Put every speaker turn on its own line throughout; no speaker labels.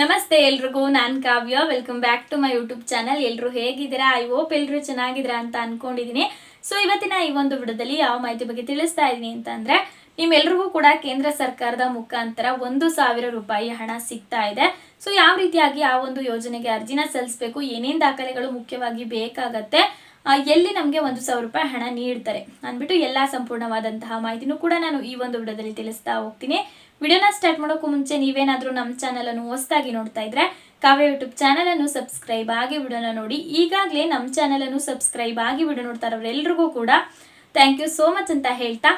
ನಮಸ್ತೆ ಎಲ್ರಿಗೂ, ನಾನು Kavya. Welcome back to my YouTube channel ಎಲ್ಲರೂ ಹೇಗಿದ್ದೀರಾ? ಐ ಹೋಪ್ ಎಲ್ಲರೂ ಚೆನ್ನಾಗಿದ್ರ ಅಂತ ಅನ್ಕೊಂಡಿದ್ದೀನಿ ಸೊ ಇವತ್ತಿನ ಈ ಒಂದು ವಿಡದಲ್ಲಿ ಯಾವ ಮಾಹಿತಿ ಬಗ್ಗೆ ತಿಳಿಸ್ತಾ ಇದ್ದೀನಿ ಅಂತಂದ್ರೆ ನಿಮ್ಮೆಲ್ರಿಗೂ ಕೂಡ ಕೇಂದ್ರ ಸರ್ಕಾರದ ಮುಖಾಂತರ ಒಂದು ಸಾವಿರ ರೂಪಾಯಿ ಹಣ ಸಿಗ್ತಾ ಇದೆ. ಸೊ ಯಾವ ರೀತಿಯಾಗಿ ಆ ಒಂದು ಯೋಜನೆಗೆ ಅರ್ಜಿನ ಸಲ್ಲಿಸಬೇಕು? ಏನೇನು ದಾಖಲೆಗಳು ಮುಖ್ಯವಾಗಿ ಬೇಕಾಗತ್ತೆ? ಎಲ್ಲಿ ನಮಗೆ ಒಂದು ಸಾವಿರ ರೂಪಾಯಿ ಹಣ ನೀಡ್ತಾರೆ ಅಂದ್ಬಿಟ್ಟು ಎಲ್ಲ ಸಂಪೂರ್ಣವಾದಂತಹ ಮಾಹಿತಿನೂ ಕೂಡ ನಾನು ಈ ಒಂದು ವಿಡಿಯೋದಲ್ಲಿ ತಿಳಿಸ್ತಾ ಹೋಗ್ತೀನಿ. ವಿಡಿಯೋನ ಸ್ಟಾರ್ಟ್ ಮಾಡೋಕ್ಕೂ ಮುಂಚೆ ನೀವೇನಾದರೂ ನಮ್ಮ ಚಾನಲನ್ನು ಹೊಸದಾಗಿ ನೋಡ್ತಾ ಇದ್ರೆ ಕಾವ್ಯ ಯೂಟ್ಯೂಬ್ ಚಾನಲನ್ನು ಸಬ್ಸ್ಕ್ರೈಬ್ ಆಗಿ ವಿಡಿಯೋನ ನೋಡಿ. ಈಗಾಗಲೇ ನಮ್ಮ ಚಾನಲನ್ನು ಸಬ್ಸ್ಕ್ರೈಬ್ ಆಗಿ ವಿಡಿಯೋ ನೋಡ್ತಾ ಕೂಡ ಥ್ಯಾಂಕ್ ಯು ಸೋ ಮಚ್ ಅಂತ ಹೇಳ್ತಾ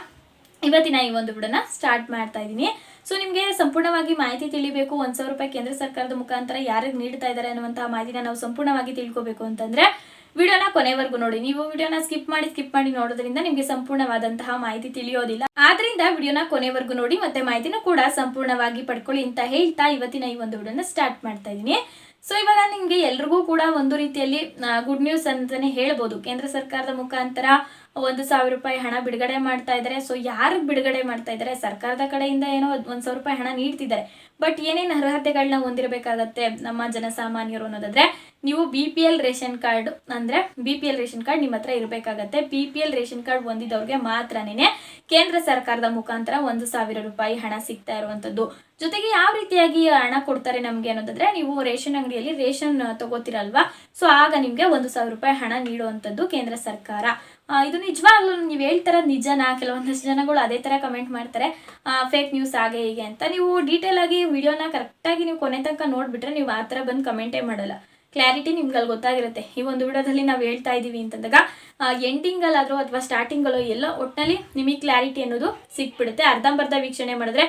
ಇವತ್ತಿನ ಈ ಒಂದು ವಿಡಿಯೋನ ಸ್ಟಾರ್ಟ್ ಮಾಡ್ತಾ ಇದ್ದೀನಿ. ಸೊ ನಿಮಗೆ ಸಂಪೂರ್ಣವಾಗಿ ಮಾಹಿತಿ ತಿಳಿಬೇಕು, ಒಂದು ಸಾವಿರ ರೂಪಾಯಿ ಕೇಂದ್ರ ಸರ್ಕಾರದ ಮುಖಾಂತರ ಯಾರಿಗೆ ನೀಡ್ತಾ ಇದ್ದಾರೆ ಅನ್ನುವಂತಹ ಮಾಹಿತಿನ ನಾವು ಸಂಪೂರ್ಣವಾಗಿ ತಿಳ್ಕೊಬೇಕು ಅಂತಂದ್ರೆ ವಿಡಿಯೋನ ಕೊನೆವರೆಗೂ ನೋಡಿ. ನೀವು ವಿಡಿಯೋನ ಸ್ಕಿಪ್ ಮಾಡಿ ಸ್ಕಿಪ್ ಮಾಡಿ ನೋಡೋದ್ರಿಂದ ನಿಮಗೆ ಸಂಪೂರ್ಣವಾದಂತಹ ಮಾಹಿತಿ ತಿಳಿಯೋದಿಲ್ಲ. ಆದ್ರಿಂದ ವಿಡಿಯೋನ ಕೊನೆವರೆಗೂ ನೋಡಿ, ಮತ್ತೆ ಮಾಹಿತಿನೂ ಕೂಡ ಸಂಪೂರ್ಣವಾಗಿ ಪಡ್ಕೊಳ್ಳಿ ಅಂತ ಹೇಳ್ತಾ ಇವತ್ತಿನ ಈ ಒಂದು ವಿಡಿಯೋನ ಸ್ಟಾರ್ಟ್ ಮಾಡ್ತಾ ಇದ್ದೀನಿ. ಸೊ ಇವಾಗ ನಿಮಗೆ ಎಲ್ರಿಗೂ ಕೂಡ ಒಂದು ರೀತಿಯಲ್ಲಿ ಗುಡ್ ನ್ಯೂಸ್ ಅಂತಾನೆ ಹೇಳ್ಬೋದು. ಕೇಂದ್ರ ಸರ್ಕಾರದ ಮುಖಾಂತರ ಒಂದು ಸಾವಿರ ರೂಪಾಯಿ ಹಣ ಬಿಡುಗಡೆ ಮಾಡ್ತಾ ಇದ್ದಾರೆ. ಸೊ ಯಾರಿಗೆ ಬಿಡುಗಡೆ ಮಾಡ್ತಾ ಇದ್ದಾರೆ? ಸರ್ಕಾರದ ಕಡೆಯಿಂದ ಏನೋ ಒಂದು ಸಾವಿರ ರೂಪಾಯಿ ಹಣ ನೀಡ್ತಿದ್ದಾರೆ. ಬಟ್ ಏನೇನು ಅರ್ಹತೆಗಳನ್ನ ಹೊಂದಿರಬೇಕಾಗತ್ತೆ ನಮ್ಮ ಜನಸಾಮಾನ್ಯರು ಅನ್ನೋದಾದ್ರೆ, ನೀವು B P L ration card ಅಂದ್ರೆ B P L ration card ನಿಮ್ಮ ಹತ್ರ ಇರಬೇಕಾಗತ್ತೆ. B P L ration card ಹೊಂದಿದವ್ರಿಗೆ ಮಾತ್ರನೇ ಕೇಂದ್ರ ಸರ್ಕಾರದ ಮುಖಾಂತರ ಒಂದು ಸಾವಿರ ರೂಪಾಯಿ ಹಣ ಸಿಗ್ತಾ ಇರುವಂತದ್ದು ಜೊತೆಗೆ ಯಾವ ರೀತಿಯಾಗಿ ಹಣ ಕೊಡ್ತಾರೆ ನಮಗೆ ಅನ್ನೋದಾದ್ರೆ, ನೀವು ರೇಷನ್ ಅಂಗಡಿಯಲ್ಲಿ ರೇಷನ್ ತಗೋತಿರಲ್ವಾ? ಸೊ ಆಗ ನಿಮಗೆ ಒಂದು ಸಾವಿರ ರೂಪಾಯಿ ಹಣ ನೀಡುವಂಥದ್ದು ಕೇಂದ್ರ ಸರ್ಕಾರ. ಇದು ನಿಜವಾಗ್ಲೂ ನೀವು ಹೇಳ್ತಾರ ನಿಜನಾ? ಕೆಲವೊಂದಷ್ಟು ಜನಗಳು ಅದೇ ತರ ಕಮೆಂಟ್ ಮಾಡ್ತಾರೆ. ಫೇಕ್ ನ್ಯೂಸ್ ಹಾಗೆ ಹೀಗೆ ಅಂತ. ನೀವು ಡೀಟೇಲ್ ಆಗಿ ವಿಡಿಯೋನ ಕರೆಕ್ಟಾಗಿ ನೀವು ಕೊನೆ ತನಕ ನೋಡ್ಬಿಟ್ರೆ ನೀವು ಆ ಥರ ಬಂದು ಕಮೆಂಟೇ ಮಾಡಲ್ಲ. ಕ್ಲಾರಿಟಿ ನಿಮ್ಗೆ ಗೊತ್ತಾಗಿರುತ್ತೆ. ಈ ಒಂದು ವಿಡಿಯೋದಲ್ಲಿ ನಾವು ಹೇಳ್ತಾ ಇದ್ದೀವಿ ಅಂತಂದಾಗ ಎಂಡಿಂಗಲ್ಲಾದರೂ ಅಥವಾ ಸ್ಟಾರ್ಟಿಂಗಲ್ಲೋ ಎಲ್ಲ ಒಟ್ಟಿನಲ್ಲಿ ನಿಮಗೆ ಕ್ಲಾರಿಟಿ ಅನ್ನೋದು ಸಿಕ್ಬಿಡುತ್ತೆ. ಅರ್ಧಂಬರ್ಧ ವೀಕ್ಷಣೆ ಮಾಡಿದ್ರೆ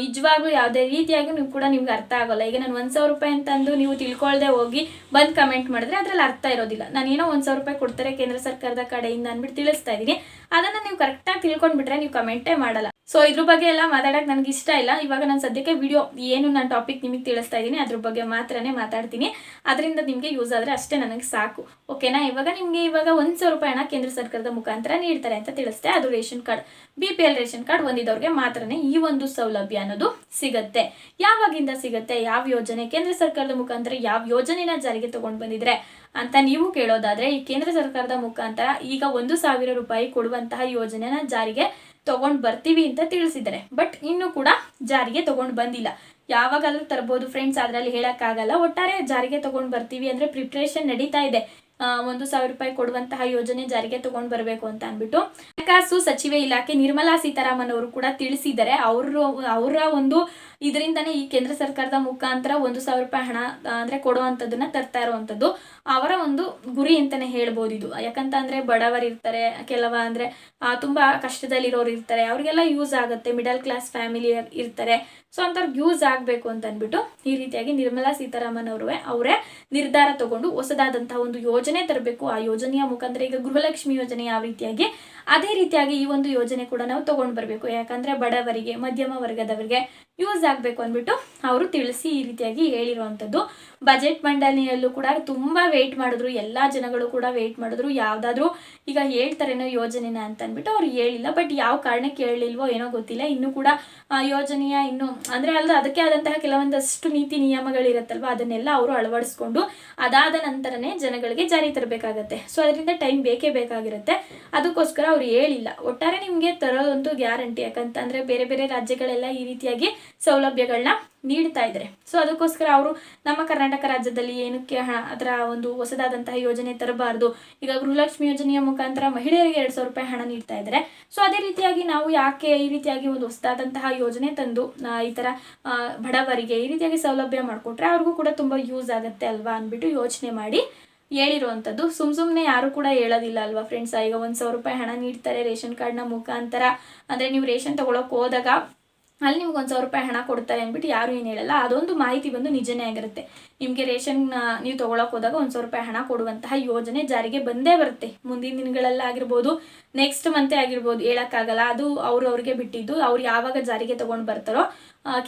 ನಿಜವಾಗ್ಲೂ ಯಾವುದೇ ರೀತಿಯಾಗಿ ನೀವು ಕೂಡ ನಿಮ್ಗೆ ಅರ್ಥ ಆಗೋಲ್ಲ. ಈಗ ನಾನು ಒಂದು ಸಾವಿರ ರೂಪಾಯಿ ಅಂತಂದು ನೀವು ತಿಳ್ಕೊಳ್ದೆ ಹೋಗಿ ಬಂದು ಕಮೆಂಟ್ ಮಾಡಿದ್ರೆ ಅದ್ರಲ್ಲಿ ಅರ್ಥ ಇರೋದಿಲ್ಲ. ನಾನು ಏನೋ ಒಂದು ಸಾವಿರ ರೂಪಾಯಿ ಕೊಡ್ತಾರೆ ಕೇಂದ್ರ ಸರ್ಕಾರದ ಕಡೆಯಿಂದ ಅಂದ್ಬಿಟ್ಟು ತಿಳಿಸ್ತಾ ಇದ್ದೀನಿ ಅದನ್ನು ನೀವು ಕರೆಕ್ಟಾಗಿ ತಿಳ್ಕೊಂಡ್ಬಿಟ್ರೆ ನೀವು ಕಮೆಂಟೇ ಮಾಡಲ್ಲ. ಸೊ ಇದ್ರ ಬಗ್ಗೆ ಎಲ್ಲ ಮಾತಾಡಕ್ಕೆ ನನಗೆ ಇಷ್ಟ ಇಲ್ಲ. ಇವಾಗ ನಾನು ಸದ್ಯಕ್ಕೆ ವಿಡಿಯೋ ಏನು ನಾನು ಟಾಪಿಕ್ ನಿಮಗೆ ತಿಳಿಸ್ತಾ ಇದ್ದೀನಿ ಅದ್ರ ಬಗ್ಗೆ ಮಾತ್ರನೇ ಮಾತಾಡ್ತೀನಿ. ಅದರಿಂದ ನಿಮಗೆ ಯೂಸ್ ಆದರೆ ಅಷ್ಟೇ ನನಗೆ ಸಾಕು. ಓಕೆನಾ ಇವಾಗ ನಿಮಗೆ ಇವಾಗ ಒಂದು ಸಾವಿರ ರೂಪಾಯಿ ಹಣ ಕೇಂದ್ರ ಸರ್ಕಾರದ ಮುಖಾಂತರ ನೀಡ್ತಾರೆ ಅಂತ ತಿಳಿಸ್ತೆ ಅದು ration card B P L ration card ಹೊಂದಿದವ್ರಿಗೆ ಮಾತ್ರನೇ ಈ ಒಂದು ಸೌಲಭ್ಯ ಅನ್ನೋದು ಸಿಗತ್ತೆ. ಯಾವಾಗಿಂದ ಸಿಗತ್ತೆ? ಯಾವ ಯೋಜನೆ? ಕೇಂದ್ರ ಸರ್ಕಾರದ ಮುಖಾಂತರ ಯಾವ ಯೋಜನೆನ ಜಾರಿಗೆ ತಗೊಂಡು ಬಂದಿದ್ರೆ? ಅಂತ ನೀವು ಕೇಳೋದಾದ್ರೆ ಈ ಕೇಂದ್ರ ಸರ್ಕಾರದ ಮುಖಾಂತರ ಈಗ ಒಂದು ಸಾವಿರ ರೂಪಾಯಿ ಕೊಡುವಂತಹ ಯೋಜನೆನ ಜಾರಿಗೆ ತಗೊಂಡ್ ಬರ್ತೀವಿ ಅಂತ ತಿಳಿಸಿದ್ದಾರೆ. ಬಟ್ ಇನ್ನು ಕೂಡ ಜಾರಿಗೆ ತಗೊಂಡ್ ಬಂದಿಲ್ಲ. ಯಾವಾಗಾದ್ರೂ ತರಬಹುದು ಫ್ರೆಂಡ್ಸ್ ಅದರಲ್ಲಿ ಹೇಳಕ್ಕಾಗಲ್ಲ. ಒಟ್ಟಾರೆ ಜಾರಿಗೆ ತಗೊಂಡ್ ಬರ್ತೀವಿ ಅಂದ್ರೆ ಪ್ರಿಪ್ರೇಷನ್ ನಡೀತಾ ಇದೆ. ಒಂದು ಸಾವಿರ ರೂಪಾಯಿ ಕೊಡುವಂತಹ ಯೋಜನೆ ಜಾರಿಗೆ ತಗೊಂಡ್ ಬರಬೇಕು ಅಂತ ಅಂದ್ಬಿಟ್ಟು ಹಣಕಾಸು ಸಚಿವೆ ಇಲಾಖೆ ನಿರ್ಮಲಾ ಸೀತಾರಾಮನ್ ಅವರು ಕೂಡ ತಿಳಿಸಿದ್ದಾರೆ. ಅವರು, ಅವರ ಒಂದು ಇದರಿಂದನೇ ಈ ಕೇಂದ್ರ ಸರ್ಕಾರದ ಮುಖಾಂತರ ಒಂದು ಸಾವಿರ ರೂಪಾಯಿ ಹಣ, ಅಂದ್ರೆ ಕೊಡುವಂಥದ್ದನ್ನ ತರ್ತಾ ಇರುವಂಥದ್ದು ಅವರ ಒಂದು ಗುರಿ ಅಂತಾನೆ ಹೇಳ್ಬೋದು ಇದು. ಯಾಕಂತ ಅಂದ್ರೆ ಬಡವರು ಇರ್ತಾರೆ, ಕೆಲವ ಅಂದ್ರೆ ತುಂಬಾ ಕಷ್ಟದಲ್ಲಿರೋರು ಇರ್ತಾರೆ, ಅವ್ರಿಗೆಲ್ಲ ಯೂಸ್ ಆಗುತ್ತೆ, ಮಿಡಲ್ ಕ್ಲಾಸ್ ಫ್ಯಾಮಿಲಿ ಇರ್ತಾರೆ. ಸೊ, ಅಂಥವ್ರಿಗೆ ಯೂಸ್ ಆಗಬೇಕು ಅಂತ ಅಂದ್ಬಿಟ್ಟು ಈ ರೀತಿಯಾಗಿ ನಿರ್ಮಲಾ ಸೀತಾರಾಮನ್ ಅವರೇ ಅವರೇ ನಿರ್ಧಾರ ತಗೊಂಡು ಹೊಸದಾದಂತಹ ಒಂದು ಯೋಜನೆ ತರಬೇಕು. ಆ ಯೋಜನೆಯ ಮುಖಾಂತರ ಈಗ ಗೃಹಲಕ್ಷ್ಮಿ ಯೋಜನೆ ಯಾವ ರೀತಿಯಾಗಿ, ಅದೇ ರೀತಿಯಾಗಿ ಈ ಒಂದು ಯೋಜನೆ ಕೂಡ ನಾವು ತಗೊಂಡು ಬರಬೇಕು. ಯಾಕಂದ್ರೆ ಬಡವರಿಗೆ, ಮಧ್ಯಮ ವರ್ಗದವರಿಗೆ ಯೂಸ್ ಆಗಬೇಕು ಅಂದ್ಬಿಟ್ಟು ಅವರು ತಿಳಿಸಿ ಈ ರೀತಿಯಾಗಿ ಹೇಳಿರುವಂಥದ್ದು. ಬಜೆಟ್ ಮಂಡಳಿಯಲ್ಲೂ ಕೂಡ ತುಂಬಾ ವೇಟ್ ಮಾಡಿದ್ರು. ಎಲ್ಲಾ ಜನಗಳು ಕೂಡ ವೇಟ್ ಮಾಡಿದ್ರು. ಯಾವ್ದಾದ್ರು ಈಗ ಹೇಳ್ತಾರೇನೋ ಯೋಜನೆನ ಅಂತ ಅಂದ್ಬಿಟ್ಟು ಅವ್ರು ಹೇಳಿಲ್ಲ. ಬಟ್ ಯಾವ ಕಾರಣಕ್ಕೆ ಹೇಳಿಲ್ವೋ ಏನೋ ಗೊತ್ತಿಲ್ಲ. ಇನ್ನು ಕೂಡ ಯೋಜನೆಯ ಇನ್ನು ಅಂದ್ರೆ ಅಲ್ಲ ಅದಕ್ಕೆ ಆದಂತಹ ಕೆಲವೊಂದಷ್ಟು ನೀತಿ ನಿಯಮಗಳಿರುತ್ತಲ್ವ, ಅದನ್ನೆಲ್ಲ ಅವರು ಅಳವಡಿಸ್ಕೊಂಡು ಅದಾದ ನಂತರನೇ ಜನಗಳಿಗೆ ಜಾರಿ ತರಬೇಕಾಗತ್ತೆ. ಸೊ ಅದರಿಂದ ಟೈಮ್ ಬೇಕೇ ಬೇಕಾಗಿರುತ್ತೆ. ಅದಕ್ಕೋಸ್ಕರ ಅವ್ರು ಹೇಳಿಲ್ಲ. ಒಟ್ಟಾರೆ ನಿಮಗೆ ತರೋದೊಂದು ಗ್ಯಾರಂಟಿ. ಯಾಕಂತಂದರೆ ಬೇರೆ ಬೇರೆ ರಾಜ್ಯಗಳೆಲ್ಲ ಈ ರೀತಿಯಾಗಿ ಸೌಲಭ್ಯಗಳನ್ನ ನೀಡ್ತಾ ಇದ್ದಾರೆ ಸೊ ಅದಕ್ಕೋಸ್ಕರ ಅವರು ನಮ್ಮ ಕರ್ನಾಟಕ ರಾಜ್ಯದಲ್ಲಿ ಏನಕ್ಕೆ ಹಣ ಅದರ ಒಂದು ಹೊಸದಾದಂತಹ ಯೋಜನೆ ತರಬಾರ್ದು. ಈಗ ಗೃಹಲಕ್ಷ್ಮಿ ಯೋಜನೆಯ ಮುಖಾಂತರ ಮಹಿಳೆಯರಿಗೆ ಎರಡ್ ಸಾವಿರ ರೂಪಾಯಿ ಹಣ ನೀಡ್ತಾ ಇದ್ದಾರೆ ಸೊ ಅದೇ ರೀತಿಯಾಗಿ ನಾವು ಯಾಕೆ ಈ ರೀತಿಯಾಗಿ ಒಂದು ಹೊಸದಾದಂತಹ ಯೋಜನೆ ತಂದು ಈ ಥರ ಬಡವರಿಗೆ ಈ ರೀತಿಯಾಗಿ ಸೌಲಭ್ಯ ಮಾಡಿಕೊಟ್ರೆ ಅವ್ರಿಗೂ ಕೂಡ ತುಂಬಾ ಯೂಸ್ ಆಗುತ್ತೆ ಅಲ್ವಾ ಅಂದ್ಬಿಟ್ಟು ಯೋಚನೆ ಮಾಡಿ. ಹೇಳಿರುವಂಥದ್ದು. ಸುಮ್ ಸುಮ್ಮನೆ ಯಾರು ಕೂಡ ಹೇಳೋದಿಲ್ಲ ಅಲ್ವಾ ಫ್ರೆಂಡ್ಸ್ ಈಗ ಒಂದು ಸಾವಿರ ರೂಪಾಯಿ ಹಣ ನೀಡ್ತಾರೆ ರೇಷನ್ ಕಾರ್ಡ್ನ ಮುಖಾಂತರ. ಅಂದರೆ ನೀವು ರೇಷನ್ ತೊಗೊಳಕ್ಕೆ ಹೋದಾಗ ಅಲ್ಲಿ ನಿಮ್ಗೆ ಒಂದು ಸಾವಿರ ರೂಪಾಯಿ ಹಣ ಕೊಡ್ತಾರೆ ಅಂದ್ಬಿಟ್ಟು ಯಾರು ಏನು ಹೇಳಲ್ಲ. ಅದೊಂದು ಮಾಹಿತಿ ಬಂದು ನಿಜನೇ ಆಗಿರುತ್ತೆ. ನಿಮಗೆ ರೇಷನ್ ನೀವು ತೊಗೊಳಕ್ಕೆ ಹೋದಾಗ ಒಂದು ಸಾವಿರ ರೂಪಾಯಿ ಹಣ ಕೊಡುವಂತಹ ಯೋಜನೆ ಜಾರಿಗೆ ಬಂದೇ ಬರುತ್ತೆ. ಮುಂದಿನ ದಿನಗಳಲ್ಲಾಗಿರ್ಬೋದು ನೆಕ್ಸ್ಟ್ ಮಂತೆ ಆಗಿರ್ಬೋದು, ಹೇಳೋಕ್ಕಾಗಲ್ಲ. ಅದು ಅವರು ಅವ್ರಿಗೆ ಬಿಟ್ಟಿದ್ದು. ಅವ್ರು ಯಾವಾಗ ಜಾರಿಗೆ ತೊಗೊಂಡು ಬರ್ತಾರೋ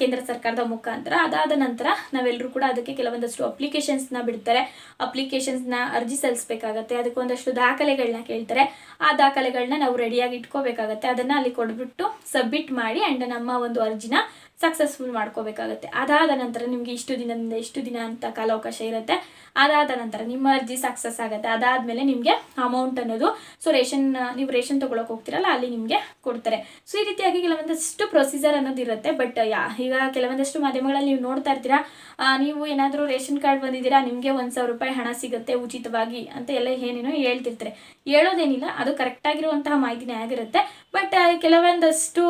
ಕೇಂದ್ರ ಸರ್ಕಾರದ ಮುಖಾಂತರ. ಅದಾದ ನಂತರ ನಾವೆಲ್ಲರೂ ಕೂಡ ಅದಕ್ಕೆ ಕೆಲವೊಂದಷ್ಟು ಅಪ್ಲಿಕೇಶನ್ಸ್ನ ಬಿಡ್ತಾರೆ. ಅಪ್ಲಿಕೇಶನ್ಸ್ನ ಅರ್ಜಿ ಸಲ್ಲಿಸಬೇಕಾಗತ್ತೆ. ಅದಕ್ಕೊಂದಷ್ಟು ದಾಖಲೆಗಳನ್ನ ಕೇಳ್ತಾರೆ. ಆ ದಾಖಲೆಗಳನ್ನ ನಾವು ರೆಡಿಯಾಗಿ ಇಟ್ಕೋಬೇಕಾಗತ್ತೆ. ಅದನ್ನು ಅಲ್ಲಿ ಕೊಟ್ಬಿಟ್ಟು ಸಬ್ಮಿಟ್ ಮಾಡಿ ಆ್ಯಂಡ್ ನಮ್ಮ ಒಂದು ಅರ್ಜಿನ ಸಕ್ಸಸ್ಫುಲ್ ಮಾಡ್ಕೋಬೇಕಾಗತ್ತೆ. ಅದಾದ ನಂತರ ನಿಮಗೆ ಇಷ್ಟು ದಿನದಿಂದ ಇಷ್ಟು ದಿನ ಅಂತ ಕಾಲಾವಕಾಶ ಇರುತ್ತೆ. ಅದಾದ ನಂತರ ನಿಮ್ಮ ಅರ್ಜಿ ಸಕ್ಸಸ್ ಆಗುತ್ತೆ. ಅದಾದಮೇಲೆ ನಿಮಗೆ ಅಮೌಂಟ್ ಅನ್ನೋದು ಸೊ ರೇಷನ್ ನೀವು ರೇಷನ್ ತೊಗೊಳಕ್ಕೆ ಹೋಗ್ತಿರಲ್ಲ, ಅಲ್ಲಿ ನಿಮಗೆ ಕೊಡ್ತಾರೆ. ಸೊ ಈ ರೀತಿಯಾಗಿ ಕೆಲವೊಂದಷ್ಟು ಪ್ರೊಸೀಜರ್ ಅನ್ನೋದು ಇರುತ್ತೆ. ಬಟ್ ಯಾ, ಈಗ ಕೆಲವೊಂದಷ್ಟು ಮಾಧ್ಯಮಗಳಲ್ಲಿ ನೀವು ನೋಡ್ತಾ ಇರ್ತೀರಾ ನೀವು ಏನಾದರೂ ರೇಷನ್ ಕಾರ್ಡ್ ಬಂದಿದ್ದೀರಾ, ನಿಮಗೆ ಒಂದು ಸಾವಿರ ರೂಪಾಯಿ ಹಣ ಸಿಗುತ್ತೆ ಉಚಿತವಾಗಿ ಅಂತ ಎಲ್ಲ ಏನೇನೋ ಹೇಳ್ತಿರ್ತಾರೆ. ಹೇಳೋದೇನಿಲ್ಲ, ಅದು ಕರೆಕ್ಟಾಗಿರುವಂತಹ ಮಾಹಿತಿನೇ ಆಗಿರುತ್ತೆ. ಬಟ್ ಕೆಲವೊಂದಷ್ಟು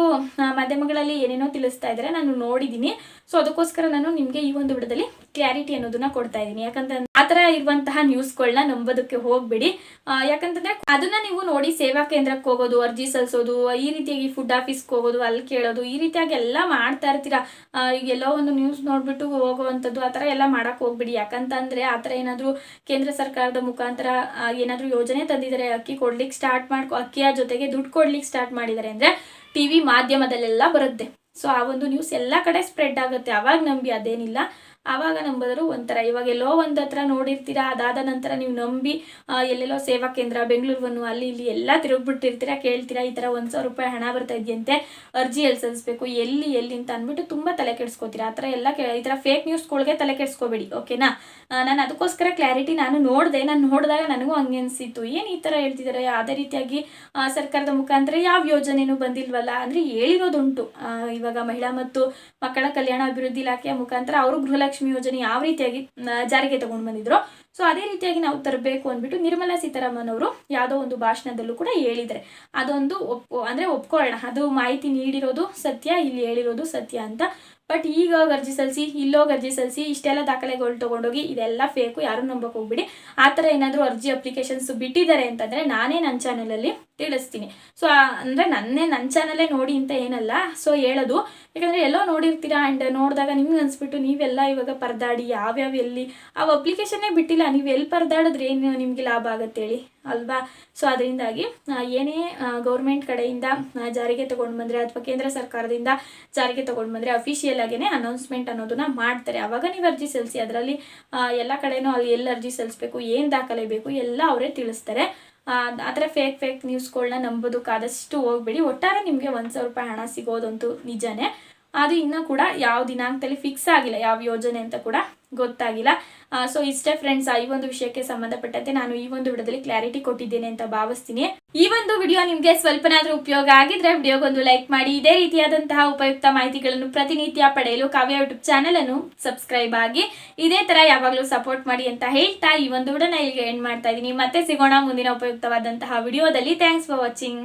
ಮಾಧ್ಯಮಗಳಲ್ಲಿ ಏನೇನೋ ತಿಳಿಸ್ತಾ ಇದ್ದಾರೆ, ನಾನು ನೋಡಿದ್ದೀನಿ. ಸೊ ಅದಕ್ಕೋಸ್ಕರ ನಾನು ನಿಮಗೆ ಈ ಒಂದು ವಿಡದಲ್ಲಿ ಕ್ಲಾರಿಟಿ ಅನ್ನೋದನ್ನ ಕೊಡ್ತಾ ಇದ್ದೀನಿ. ಯಾಕಂತಂದ್ರೆ ಆ ಥರ ಇರುವಂತಹ ನ್ಯೂಸ್ಗಳನ್ನ ನಂಬೋದಕ್ಕೆ ಹೋಗ್ಬೇಡಿ. ಯಾಕಂತಂದ್ರೆ ಅದನ್ನ ನೀವು ನೋಡಿ ಸೇವಾ ಕೇಂದ್ರಕ್ಕೆ ಹೋಗೋದು, ಅರ್ಜಿ ಸಲ್ಲಿಸೋದು, ಈ ರೀತಿಯಾಗಿ ಫುಡ್ ಆಫೀಸ್ಗೆ ಹೋಗೋದು, ಅಲ್ಲಿ ಕೇಳೋದು, ಈ ರೀತಿಯಾಗಿ ಎಲ್ಲ ಮಾಡ್ತಾ ಇರ್ತೀರಾ? ಎಲ್ಲೋ ಒಂದು ನ್ಯೂಸ್ ನೋಡ್ಬಿಟ್ಟು ಹೋಗುವಂಥದ್ದು ಆತರ ಎಲ್ಲ ಮಾಡಕ್ ಹೋಗ್ಬಿಡಿ. ಯಾಕಂತಂದ್ರೆ ಆತರ ಥರ ಏನಾದರೂ ಕೇಂದ್ರ ಸರ್ಕಾರದ ಮುಖಾಂತರ ಏನಾದ್ರು ಏನಾದರೂ ಯೋಜನೆ ತಂದಿದ್ದಾರೆ ಅಕ್ಕಿ ಕೊಡ್ಲಿಕ್ಕೆ ಸ್ಟಾರ್ಟ್ ಮಾಡ್ಕೊ, ಅಕ್ಕಿಯ ಜೊತೆಗೆ ದುಡ್ಡು ಕೊಡ್ಲಿಕ್ಕೆ ಸ್ಟಾರ್ಟ್ ಮಾಡಿದ್ದಾರೆ ಅಂದ್ರೆ ಟಿವಿ ಮಾಧ್ಯಮದಲ್ಲೆಲ್ಲ ಬರುತ್ತೆ. ಸೊ ಆ ಒಂದು ನ್ಯೂಸ್ ಎಲ್ಲ ಕಡೆ ಸ್ಪ್ರೆಡ್ ಆಗುತ್ತೆ. ಅವಾಗ ನಂಬಿ ಅದೇನಿಲ್ಲ. ಆವಾಗ ನಂಬಿದ್ರು ಒಂಥರ. ಇವಾಗ ಎಲ್ಲೋ ಒಂದು ಹತ್ರ ನೋಡಿರ್ತೀರಾ, ಅದಾದ ನಂತರ ನೀವು ನಂಬಿ ಎಲ್ಲೆಲ್ಲೋ ಸೇವಾ ಕೇಂದ್ರ ಬೆಂಗಳೂರು ಅಲ್ಲಿ ಇಲ್ಲಿ ಎಲ್ಲ ತಿರುಗ್ಬಿಟ್ಟಿರ್ತೀರಾ, ಕೇಳ್ತೀರಾ, ಈ ಥರ ಒಂದು ಸಾವಿರ ರೂಪಾಯಿ ಹಣ ಬರ್ತಾ ಇದೆಯಂತೆ, ಅರ್ಜಿ ಎಲ್ಲಿ ಸಲ್ಲಿಸ್ಬೇಕು ಎಲ್ಲಿ ಎಲ್ಲಿ ಅಂತ ಅಂದ್ಬಿಟ್ಟು ತುಂಬ ತಲೆ ಕೆಡಿಸ್ಕೋತೀರಾ. ಆ ಥರ ಎಲ್ಲ ಈ ಥರ ಫೇಕ್ ನ್ಯೂಸ್ಗಳಿಗೆ ತಲೆ ಕೆಡಿಸ್ಕೋಬೇಡಿ ಓಕೆನಾ ನಾನು ಅದಕ್ಕೋಸ್ಕರ ಕ್ಲಾರಿಟಿ ನಾನು ನೋಡಿದೆ, ನಾನು ನೋಡಿದಾಗ ನನಗೂ ಹಂಗೆ ಅನಿಸಿತ್ತು. ಏನು ಈ ಥರ ಹೇಳ್ತಿದ್ದಾರೆ ಅದೇ ರೀತಿಯಾಗಿ ಸರ್ಕಾರದ ಮುಖಾಂತರ ಯಾವ ಯೋಜನೆಯೂ ಬಂದಿಲ್ವಲ್ಲ? ಅಂದರೆ ಹೇಳಿರೋದುಂಟು. ಇವಾಗ ಮಹಿಳಾ ಮತ್ತು ಮಕ್ಕಳ ಕಲ್ಯಾಣ ಅಭಿವೃದ್ಧಿ ಇಲಾಖೆಯ ಮುಖಾಂತರ ಅವರು ಗೃಹಲಕ್ಷ್ಮಿ ಯೋಜನೆ ಯಾವ ರೀತಿಯಾಗಿ ಜಾರಿಗೆ ತಗೊಂಡು ಬಂದಿದ್ರು ಸೊ ಅದೇ ರೀತಿಯಾಗಿ ನಾವು ತರಬೇಕು ಅಂದ್ಬಿಟ್ಟು ನಿರ್ಮಲಾ ಸೀತಾರಾಮನ್ ಅವರು ಯಾವುದೋ ಒಂದು ಭಾಷಣದಲ್ಲೂ ಕೂಡ ಹೇಳಿದ್ದಾರೆ. ಅದೊಂದು ಒಪ್, ಅಂದರೆ ಒಪ್ಕೊಳ್ಳೋಣ. ಅದು ಮಾಹಿತಿ ನೀಡಿರೋದು ಸತ್ಯ, ಇಲ್ಲಿ ಹೇಳಿರೋದು ಸತ್ಯ ಅಂತ. ಬಟ್ ಈಗ ಅರ್ಜಿ ಸಲ್ಲಿಸಿ, ಇಲ್ಲೋ ಅರ್ಜಿ ಸಲ್ಲಿಸಿ, ಇಷ್ಟೆಲ್ಲ ದಾಖಲೆಗಳು ತೊಗೊಂಡೋಗಿ ಇದೆಲ್ಲ ಫೇಕು ಯಾರು ನಂಬಕ್ಕೆ ಹೋಗ್ಬಿಡಿ. ಆ ಥರ ಏನಾದರೂ ಅರ್ಜಿ ಅಪ್ಲಿಕೇಶನ್ಸ್ ಬಿಟ್ಟಿದ್ದಾರೆ ಅಂತಂದರೆ ನಾನೇ ನನ್ನ ಚಾನಲಲ್ಲಿ ತಿಳಿಸ್ತೀನಿ. ಸೊ ಅಂದರೆ ನನ್ನೇ ನನ್ನ ಚಾನಲೇ ನೋಡಿ ಅಂತ ಏನಲ್ಲ. ಸೊ ಹೇಳೋದು. ಯಾಕಂದರೆ ಎಲ್ಲೋ ನೋಡಿರ್ತೀರಾ ಆ್ಯಂಡ್ ನೋಡಿದಾಗ ನಿಮ್ಗೆ ಅನಿಸ್ಬಿಟ್ಟು ನೀವೆಲ್ಲ ಇವಾಗ ಪರದಾಡಿ ಯಾವ್ಯಾವ ಎಲ್ಲಿ, ಆ ಅಪ್ಲಿಕೇಶನ್ನೇ ಬಿಟ್ಟಿಲ್ಲ ನೀವು ಎಲ್ಲಿ ಪರದಾಡಿದ್ರೆ? ಏನು ನಿಮಗೆ ಲಾಭ ಆಗುತ್ತೆ ಹೇಳಿ. ಅಲ್ವಾ? ಸೊ ಅದರಿಂದಾಗಿ ಏನೇ ಗೌರ್ಮೆಂಟ್ ಕಡೆಯಿಂದ ಜಾರಿಗೆ ತಗೊಂಡು ಬಂದರೆ ಅಥವಾ ಕೇಂದ್ರ ಸರ್ಕಾರದಿಂದ ಜಾರಿಗೆ ತಗೊಂಡು ಬಂದರೆ ಅಫಿಷಿಯಲ್ ಆಗೇ ಅನೌನ್ಸ್ಮೆಂಟ್ ಅನ್ನೋದನ್ನ ಮಾಡ್ತಾರೆ. ಅವಾಗ ನೀವು ಅರ್ಜಿ ಸಲ್ಲಿಸಿ, ಅದರಲ್ಲಿ ಎಲ್ಲ ಕಡೆನೂ ಅಲ್ಲಿ ಎಲ್ಲಿ ಅರ್ಜಿ ಸಲ್ಲಿಸ್ಬೇಕು, ಏನು ದಾಖಲೆ ಬೇಕು ಎಲ್ಲ ಅವರೇ ತಿಳಿಸ್ತಾರೆ. ಆ ಥರ ಫೇಕ್ ಫೇಕ್ ನ್ಯೂಸ್ಗಳನ್ನ ನಂಬೋದಕ್ಕಾದಷ್ಟು ಹೋಗ್ಬೇಡಿ. ಒಟ್ಟಾರೆ ನಿಮಗೆ ಒಂದು ಸಾವಿರ ರೂಪಾಯಿ ಹಣ ಸಿಗೋದಂತೂ ನಿಜನೇ. ಅದು ಇನ್ನೂ ಕೂಡ ಯಾವ ದಿನಾಂಕದಲ್ಲಿ ಫಿಕ್ಸ್ ಆಗಿಲ್ಲ, ಯಾವ ಯೋಜನೆ ಅಂತ ಕೂಡ ಗೊತ್ತಾಗಿಲ್ಲ. ಸೊ ಇಷ್ಟೇ ಫ್ರೆಂಡ್ಸ್ ಈ ಒಂದು ವಿಷಯಕ್ಕೆ ಸಂಬಂಧಪಟ್ಟಂತೆ ನಾನು ಈ ಒಂದು ವಿಡಿಯೋದಲ್ಲಿ ಕ್ಲಾರಿಟಿ ಕೊಟ್ಟಿದ್ದೇನೆ ಅಂತ ಭಾವಿಸ್ತೀನಿ. ಈ ಒಂದು ವಿಡಿಯೋ ನಿಮಗೆ ಸ್ವಲ್ಪನಾದ್ರೂ ಉಪಯೋಗ ಆಗಿದ್ರೆ ವಿಡಿಯೋಗೊಂದು ಲೈಕ್ ಮಾಡಿ, ಇದೇ ರೀತಿಯಾದಂತಹ ಉಪಯುಕ್ತ ಮಾಹಿತಿಗಳನ್ನು ಪ್ರತಿನಿತ್ಯ ಪಡೆಯಲು ಕಾವ್ಯ ಯೂಟ್ಯೂಬ್ ಚಾನಲ್ ಅನ್ನು ಸಬ್ಸ್ಕ್ರೈಬ್ ಆಗಿ, ಇದೇ ತರ ಯಾವಾಗಲೂ ಸಪೋರ್ಟ್ ಮಾಡಿ ಅಂತ ಹೇಳ್ತಾ ಈ ಒಂದು ವಿಡಿಯೋನ ಇಲ್ಲಿಗೆ ಎಂಡ್ ಮಾಡ್ತಾ ಇದ್ದೀನಿ. ಮತ್ತೆ ಸಿಗೋಣ ಮುಂದಿನ ಉಪಯುಕ್ತವಾದಂತಹ ವಿಡಿಯೋದಲ್ಲಿ. Thanks for watching